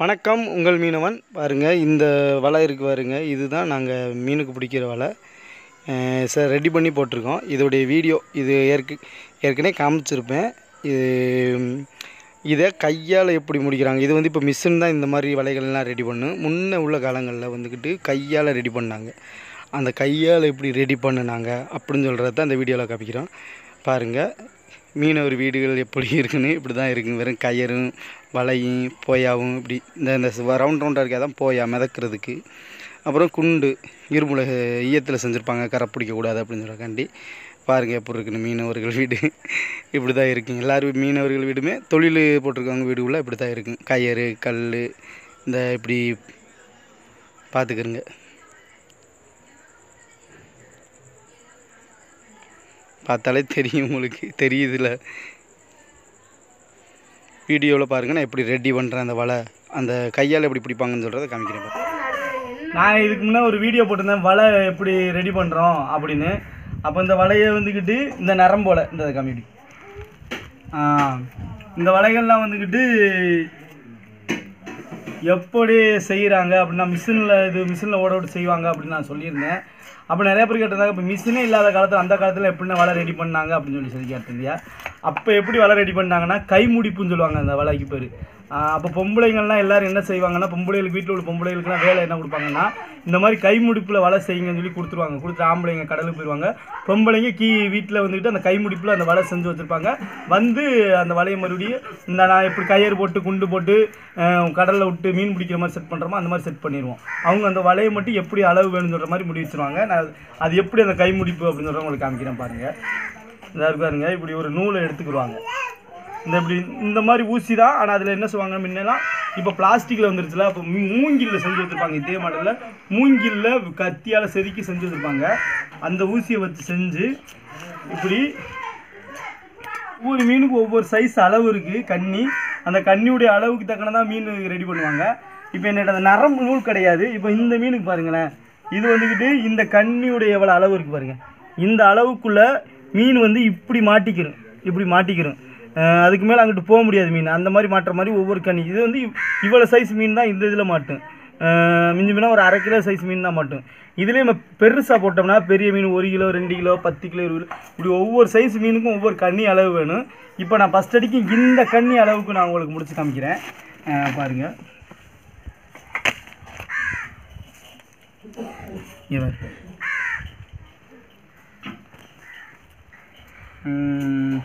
வணக்கம் உங்கள் மீனவன். பாருங்கள் இந்த வலை இருக்குது பாருங்க. இதுதான் நாங்கள் மீனுக்கு பிடிக்கிற வலை. சார் ரெடி பண்ணி போட்டிருக்கோம். இதோடைய வீடியோ இது ஏற்க ஏற்கனவே காமிச்சிருப்பேன். இது இதை கையால் எப்படி முடிக்கிறாங்க? இது வந்து இப்போ மிஷின் தான் இந்த மாதிரி வலைகள்லாம் ரெடி பண்ணும் முன்ன உள்ள காலங்களில் வந்துக்கிட்டு கையால் ரெடி பண்ணாங்க. அந்த கையால் எப்படி ரெடி பண்ணுனாங்க அப்படின்னு சொல்கிறது தான் இந்த வீடியோவில் காமிக்கிறோம். பாருங்கள் மீனவர் வீடுகள் எப்படி இருக்குன்னு இப்படி தான் இருக்குங்க வெறும் கயரும் வலையும் போயாவும் இப்படி இந்த இந்த ரவுண்ட் ரவுண்டாக இருக்கே தான் போயா மிதக்கிறதுக்கு. அப்புறம் குண்டு இருமுளை ஈயத்தில் செஞ்சுருப்பாங்க கரை பிடிக்கக்கூடாது அப்படின்னு சொல்கிறக்காண்டி பாருங்கள் எப்படி இருக்குன்னு மீனவர்கள் வீடு. இப்படி தான் இருக்குங்க எல்லோரும் மீனவர்கள் வீடுமே தொழில் போட்டிருக்கவங்க வீடுக்குள்ளே இப்படி தான் இருக்குங்க கயிறு கல் இந்த இப்படி பார்த்துக்கிறங்க பார்த்தாலே தெரியும் உங்களுக்கு. தெரியுதுல. வீடியோவில் பாருங்கள் நான் எப்படி ரெடி பண்ணுறேன் அந்த வலை அந்த கையால் எப்படி பிடிப்பாங்கன்னு சொல்கிறத காமிக்கிறேன் நான் இதுக்கு முன்னே ஒரு வீடியோ போட்டிருந்தேன் வலை எப்படி ரெடி பண்ணுறோம் அப்படின்னு. அப்போ இந்த வலையை வந்துக்கிட்டு இந்த நரம்போல இந்த கம்மிடி இந்த வலைகள்லாம் வந்துக்கிட்டு எப்படி செய்கிறாங்க அப்படின்னா மிஷினில் இது மிஷினில் ஓட விட்டு செய்வாங்க அப்படின்னு நான் சொல்லியிருந்தேன். அப்போ நிறைய பேர் கேட்டிருந்தாங்க இப்போ மிஷினே இல்லாத காலத்தில் அந்த காலத்தில் எப்படின்னா வலை ரெடி பண்ணாங்க அப்படின்னு சொல்லி சொல்லி கேட்டிருந்தியா? அப்போ எப்படி வலை ரெடி பண்ணாங்கன்னா கைமுடிப்புன்னு சொல்லுவாங்க அந்த வலைக்கு பேர். அப்போ பொம்பளைங்கள்லாம் எல்லோரும் என்ன செய்வாங்கன்னா பொம்பளைகளுக்கு வீட்டில் உள்ள பொம்பளைகளுக்குலாம் வேலை என்ன கொடுப்பாங்கன்னா இந்த மாதிரி கைமுடிப்பில் வலை செய்யுங்கன்னு சொல்லி கொடுத்துருவாங்க. கொடுத்து ஆம்பளைங்க கடலுக்கு போயிடுவாங்க பொம்பளைங்க கீ வீட்டில் வந்துக்கிட்டு அந்த கைமுடிப்பில் அந்த வலை செஞ்சு வச்சுருப்பாங்க. வந்து அந்த வலையை மறுபடியும் இந்த நான் எப்படி கயிறு போட்டு குண்டு போட்டு கடலில் விட்டு மீன் பிடிக்கிற மாதிரி செட் பண்ணுறோமோ அந்த மாதிரி செட் பண்ணிடுவோம் அவங்க அந்த வலையை மட்டும் எப்படி அளவு வேணும்னு சொல்கிற மாதிரி முடிவு வச்சுருவாங்க. நான் அது எப்படி அந்த கைமுடிப்பு அப்படின்னு சொல்கிறவங்களுக்கு காமிக்கிறேன் பாருங்கள் இதாக இருக்காருங்க. இப்படி ஒரு நூலை எடுத்துக்கிடுவாங்க. இந்த இப்படி இந்த மாதிரி ஊசி தான் ஆனால் அதில் என்ன செய்வாங்க முன்னெல்லாம்? இப்போ பிளாஸ்டிக்கில் வந்துருச்சுல அப்போ மூங்கிலில் செஞ்சு வச்சுருப்பாங்க. இதே மாடலில் மூங்கிலில் கத்தியால் செதுக்கி செஞ்சு வச்சுருப்பாங்க. அந்த ஊசியை வச்சு செஞ்சு இப்படி ஒவ்வொரு மீனுக்கு ஒவ்வொரு சைஸ் அளவு இருக்குது கண்ணி. அந்த கண்ணியுடைய அளவுக்கு தக்கன மீன் ரெடி பண்ணுவாங்க. இப்போ என்னோட அந்த நரம்பு நூல் கிடையாது. இப்போ இந்த மீனுக்கு பாருங்களேன். இது வந்துக்கிட்டு இந்த கண்ணியுடைய எவ்வளோ அளவு இருக்குது பாருங்கள் இந்த அளவுக்குள்ளே மீன் வந்து இப்படி மாட்டிக்கிறோம் இப்படி மாட்டிக்கிறோம் அதுக்கு மேலே அங்கிட்டு போக முடியாது மீன். அந்த மாதிரி மாட்டுற மாதிரி ஒவ்வொரு கன்னி இது வந்து இவ்வளோ சைஸ் மீன் தான் இந்த இதில் மாட்டும். மிஞ்சி மீனாக ஒரு அரை கிலோ சைஸ் மீன் தான் மாட்டும். இதுலேயே நம்ம பெருசாக போட்டோம்னா பெரிய மீன் ஒரு கிலோ ரெண்டு கிலோ பத்து கிலோ இருபது இப்படி ஒவ்வொரு சைஸ் மீனுக்கும் ஒவ்வொரு கண்ணி அளவு வேணும். இப்போ நான் ஃபஸ்ட் அடிக்கு இந்த கண்ணி அளவுக்கு நான் உங்களுக்கு முடிச்சு காமிக்கிறேன். பாருங்கள் பாருங்க இவன் ம் Mm.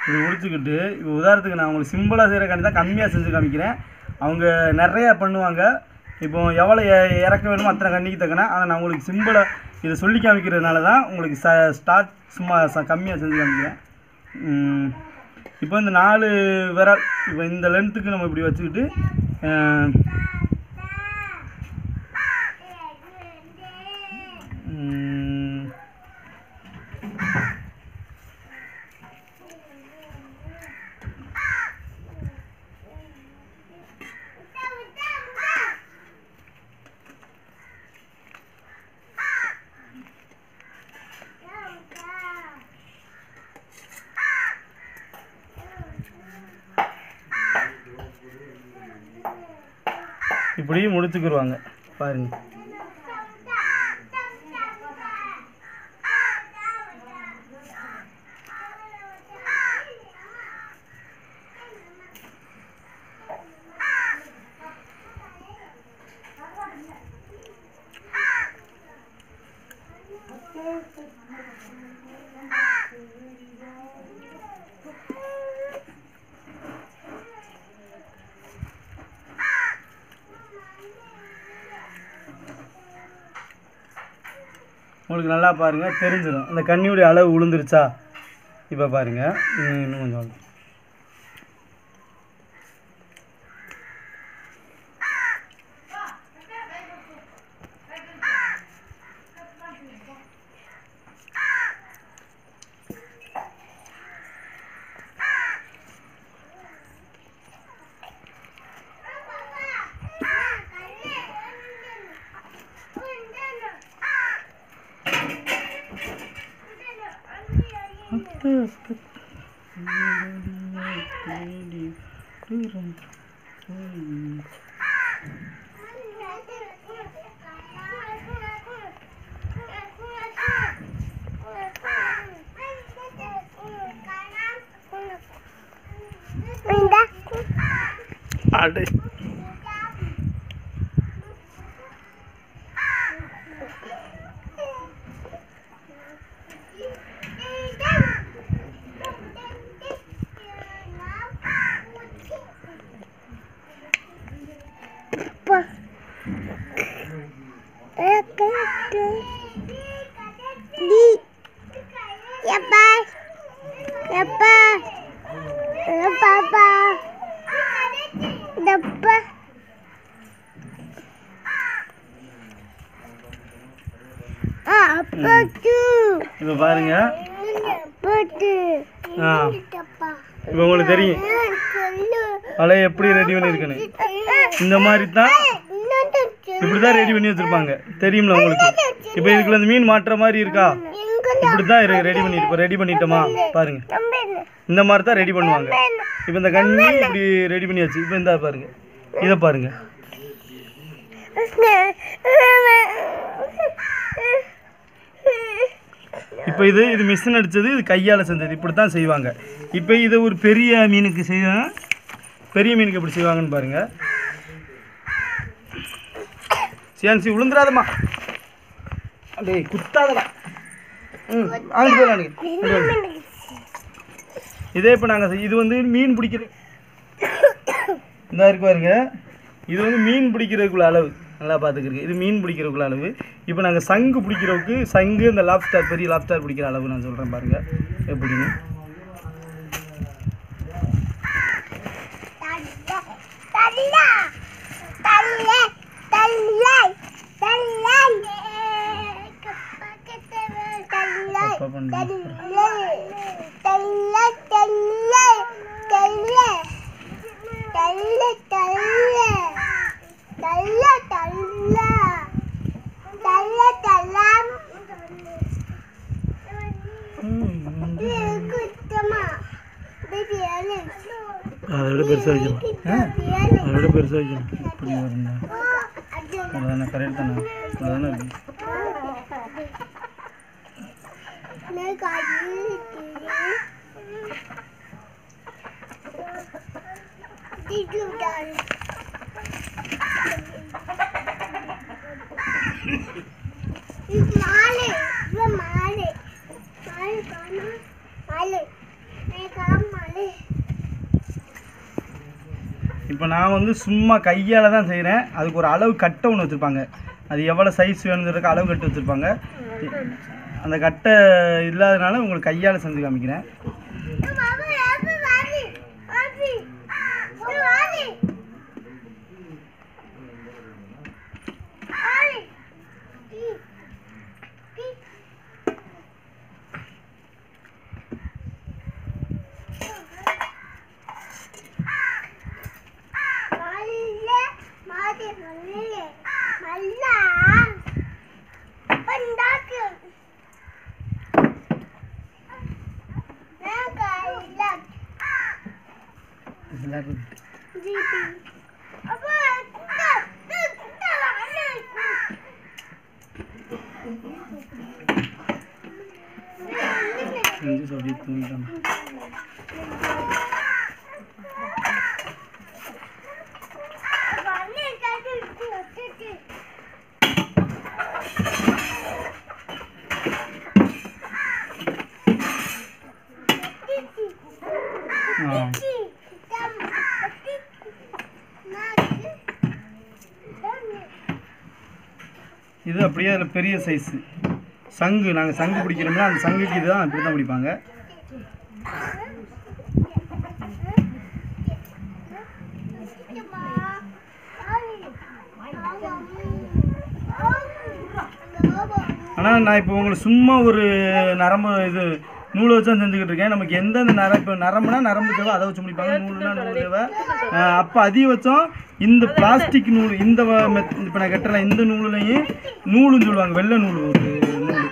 இப்படி முடிச்சுக்கிட்டு இப்போ உதாரணத்துக்கு நான் உங்களுக்கு சிம்பிளாக செய்கிறக்காண்டி தான் கம்மியாக செஞ்சு காமிக்கிறேன். அவங்க நிறையா பண்ணுவாங்க. இப்போ எவ்வளோ இறக்க வேணுமோ அத்தனை கண்ணிக்கு தக்கன. ஆனால் நான் உங்களுக்கு சிம்பிளாக இதை சொல்லி காமிக்கிறதுனால தான் உங்களுக்கு ச ஸ்டார்ட் சும்மா ச கம்மியாக செஞ்சு காமிக்கிறேன். இப்போ இந்த நாலு விரல் இப்போ இந்த லென்த்துக்கு நம்ம இப்படி வச்சுக்கிட்டு இப்படியும் முடிச்சுக்கிடுவாங்க பாருங்கள் உங்களுக்கு நல்லா பாருங்கள் தெரிஞ்சிடும் அந்த கண்ணியுடைய அளவு விழுந்துருச்சா இப்போ பாருங்கள் இன்னும் கொஞ்சம். Ada. இன்னும் கொஞ்சம் அடே இப்போ பாருங்க ஆ இப்போ உங்களுக்கு தெரியும் வலையை எப்படி ரெடி பண்ணியிருக்கேன்னு இந்த மாதிரி தான் இப்படி தான் ரெடி பண்ணி வச்சுருப்பாங்க. தெரியும்ல உங்களுக்கு? இப்போ இதுக்குள்ள இந்த மீன் மாட்டுற மாதிரி இருக்கா? இப்படி தான் ரெடி பண்ணிட்டு ரெடி பண்ணிட்டோமா? பாருங்க. இந்த மாதிரி தான் ரெடி பண்ணுவாங்க. இப்போ இந்த கண்ணி இப்படி ரெடி பண்ணியாச்சு. இப்போ இந்த பாருங்க. இதை பாருங்க. இப்போ இது இது மிஷின் அடித்தது இது கையால் செஞ்சது. இப்படி தான் செய்வாங்க. இப்போ இதை ஒரு பெரிய மீனுக்கு செய்வாங்க பெரிய மீனுக்கு எப்படி செய்வாங்கன்னு பாருங்க. சியான்சி விழுந்துடாதம்மா டேய் குத்தாதடா. ம் அங்கிட்டு போயிடலாம் இதே இப்போ நாங்கள் இது வந்து மீன் பிடிக்கிற இந்த இருக்கு பாருங்க. இது வந்து மீன் பிடிக்கிறதுக்குள்ள அளவு. நல்லா பார்த்துக்கிறீங்க இது மீன் பிடிக்கிறதுக்குள்ள அளவு. இப்போ நாங்கள் சங்கு பிடிக்கிறவுக்கு சங்கு இந்த லாப்ஸ்டார் பெரிய லாப்ஸ்டார் பிடிக்கிற அளவு நான் சொல்கிறேன் பாருங்கள் எப்படின்னு. தப்பா பண்ணுறேன் அதை விட பெருசாக வைக்கணும் அதை விட பெருசாக வைக்கணும் இப்படி வரணும் அதானே கரெக்ட் தானே அதானே இருக்கு மாலை மாலை மாலை காணும் மாலை மாலை இப்போ நான் வந்து சும்மா கையால் தான் செய்கிறேன் அதுக்கு ஒரு அளவு கட்டை ஒன்று வச்சுருப்பாங்க. அது எவ்வளோ சைஸ் வேணுங்கிறதுக்கு அளவு கட்டு வச்சுருப்பாங்க. அந்த கட்டை இல்லாதனால உங்களுக்கு கையால் செஞ்சு காமிக்கிறேன். செஞ்சு இது அப்படியே அதில் பெரிய சைஸு சங்கு நாங்கள் சங்கு பிடிக்கிறோம்னா அந்த சங்குக்கு இதுதான் இப்படி தான் பிடிப்பாங்க. ஆனால் நான் இப்போ உங்களுக்கு சும்மா ஒரு நரம்பு இது நூலை வச்சு தான் செஞ்சுக்கிட்டு இருக்கேன். நமக்கு எந்தெந்த நர இப்போ நரம்புனா நரம்பு தேவை அதை வச்சு முடிப்பாங்க. நூல்னா நூல் தேவை. அப்போ அதிகபட்சம் இந்த பிளாஸ்டிக் நூல் இந்த இப்போ நான் கட்டுறேன் இந்த நூலுலையும் நூலுன்னு சொல்லுவாங்க. வெள்ளை நூல் ஒரு நூல்.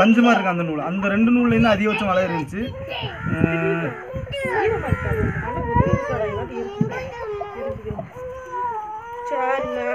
பஞ்சு மாதிரி இருக்கு அந்த நூல். அந்த ரெண்டு நூல்லேருந்து அதிகபட்சம் வளர இருந்துச்சு. சரிண்ணா.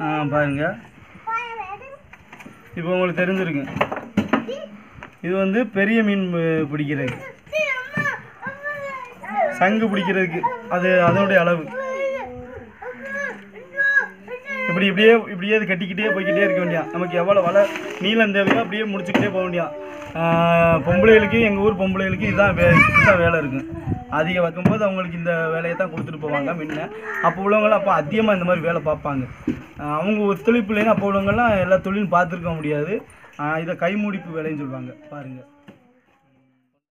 ஆ, பாருங்க. இப்போ உங்களுக்கு தெரிஞ்சிருக்கு. இது வந்து பெரிய மீன் பிடிக்கிறது சங்கு பிடிக்கிறதுக்கு. அது அதனுடைய அளவு. இப்படி இப்படியே இப்படியே அது கட்டிக்கிட்டே போய்கிட்டே இருக்க வேண்டியா நமக்கு எவ்வளோ வலை நீளம் தேவையோ அப்படியே முடிச்சுக்கிட்டே போக வேண்டியா பொம்பளைகளுக்கு எங்கள் ஊர் பொம்பளைகளுக்கு இதுதான் வே இதுதான் வேலை இருக்கும் அதிக வைக்கும்போது அவங்களுக்கு இந்த வேலையை தான் கொடுத்துட்டு போவாங்க முன்ன. அப்போ உள்ளவங்களாம் அப்போ அதிகமாக இந்த மாதிரி வேலை பார்ப்பாங்க. அவங்க ஒத்துழைப்பு இல்லைன்னா அப்போ உள்ளவங்கள்லாம் எல்லா தொழிலும் பார்த்துருக்க முடியாது. இதை கைமூடிப்பு வேலைன்னு சொல்லுவாங்க. பாருங்கள்